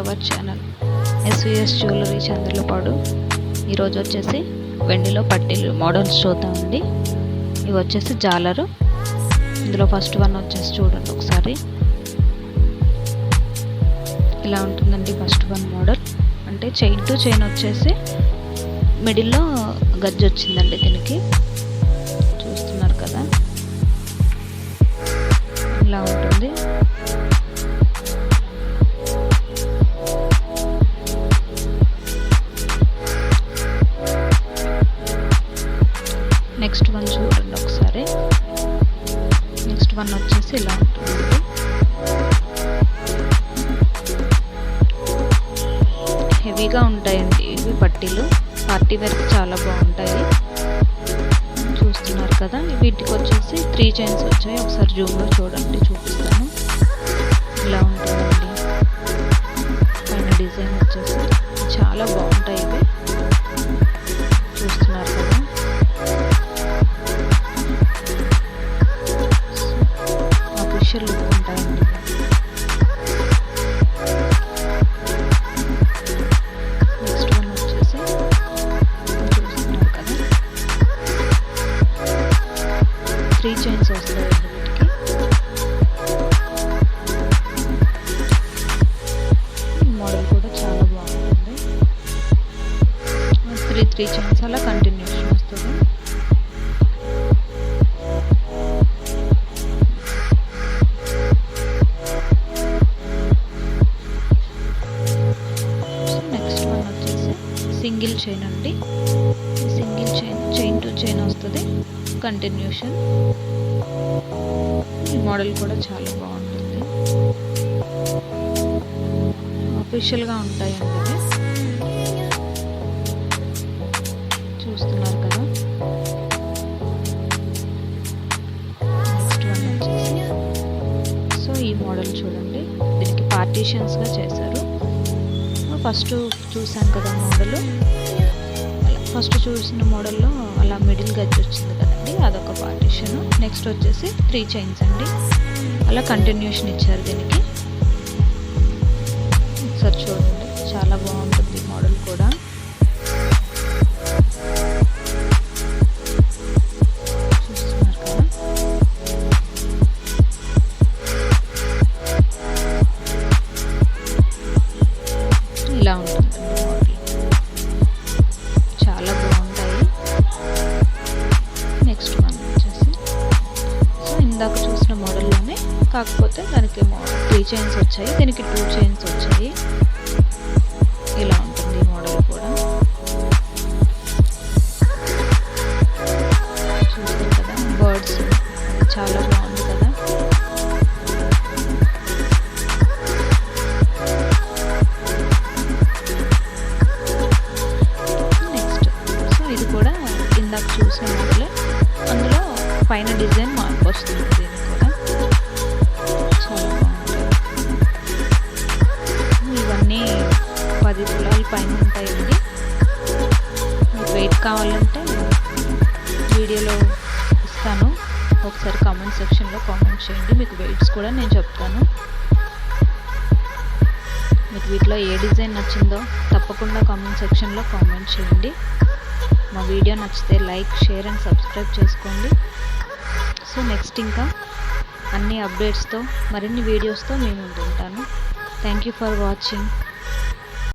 Our channel S V S jewellery Chandralapadu ఈరోజు వచ్చేసి వెండిలో పట్టీలు మోడల్స్ చూద్దామండి ఇవి వచ్చేసి జాలరు. ఇందులో ఫస్ట్ వన్ వచ్చేసి చూడండి ఒకసారి. ఇలా ఉంటుందండి ఫస్ట్ వన్ మోడల్ అంటే చైన్ టు చైన్ వచ్చేసి మిడిల్లో గజ్జి వచ్చిందండి దీనికి. చూస్తున్నారు కదా. ఇలా ఉంటుంది. నెక్స్ట్ వన్ చూడండి ఒకసారి. నెక్స్ట్ వన్ వచ్చేసి ఇలా ఉంటుంది. హెవీగా ఉంటాయండి ఇవి పట్టీలు పార్టీ వేర్కి చాలా బాగుంటాయి. చూస్తున్నారు కదా వీటికి వచ్చేసి త్రీ చైన్స్ వచ్చాయి. ఒకసారి జూమ్లో చూడండి చూపిస్తాను. ఇలా ఉంటుంది. త్రీ చైన్స్ వస్తాయి మోడల్ కూడా చాలా బాగుంటుంది త్రీ త్రీ చైన్స్ అలా కంటిన్యూషన్ వస్తుంది. నెక్స్ట్ వన్ వచ్చేసి సింగిల్ చైన్ అండి. Single chain chain to chain వస్తుంది. కంటిన్యూషన్ ఈ మోడల్ కూడా చాలా బాగుంటుంది. అఫీషియల్గా ఉంటాయండి చూస్తున్నారు కదా. నెక్స్ట్ వన్ వచ్చేసి. సో ఈ మోడల్ చూడండి. దీనికి పార్టీషన్స్గా చేశారు. ఫస్ట్ చూసాను కదా మోడల్. ఫస్ట్ చూసిన మోడల్లో అలా మిడిల్ గజ్ వచ్చింది కదా. అదొక పార్టీషన్ నెక్స్ట్ వచ్చేసి త్రీ చైన్స్ అండి. అలా కంటిన్యూషన్ ఇచ్చారు దీనికి. ఒకసారి చూడండి. చాలా బాగుంటుంది మోడల్ కూడా. ఇలా ఉంటుంది. కాకపోతే దానికి త్రీ చైన్స్ వచ్చాయి దీనికి టూ చైన్స్ వచ్చాయి. ఇలా ఉంటుంది మోడల్ కూడా. చూస్తారు కదా బర్డ్స్ చాలా బాగుంది కదా. నెక్స్ట్ సో ఇది కూడా ఇందాక చూసిన మోడల్ అందులో పైన డిజైన్ మార్పు వస్తుంది పది తులాల పైన ఉంటాయండి. మీకు వెయిట్ కావాలంటే వీడియోలో ఇస్తాను. ఒకసారి కామెంట్ సెక్షన్లో కామెంట్ చేయండి. మీకు వెయిట్స్ కూడా నేను చెప్తాను. మీకు వీటిలో ఏ డిజైన్ నచ్చిందో తప్పకుండా కామెంట్ సెక్షన్లో కామెంట్ చేయండి. మా వీడియో నచ్చితే లైక్ షేర్ అండ్ సబ్స్క్రైబ్ చేసుకోండి. సో నెక్స్ట్ ఇంకా అన్ని అప్డేట్స్తో మరిన్ని వీడియోస్తో మేము ఉంటుంటాను. Thank you for watching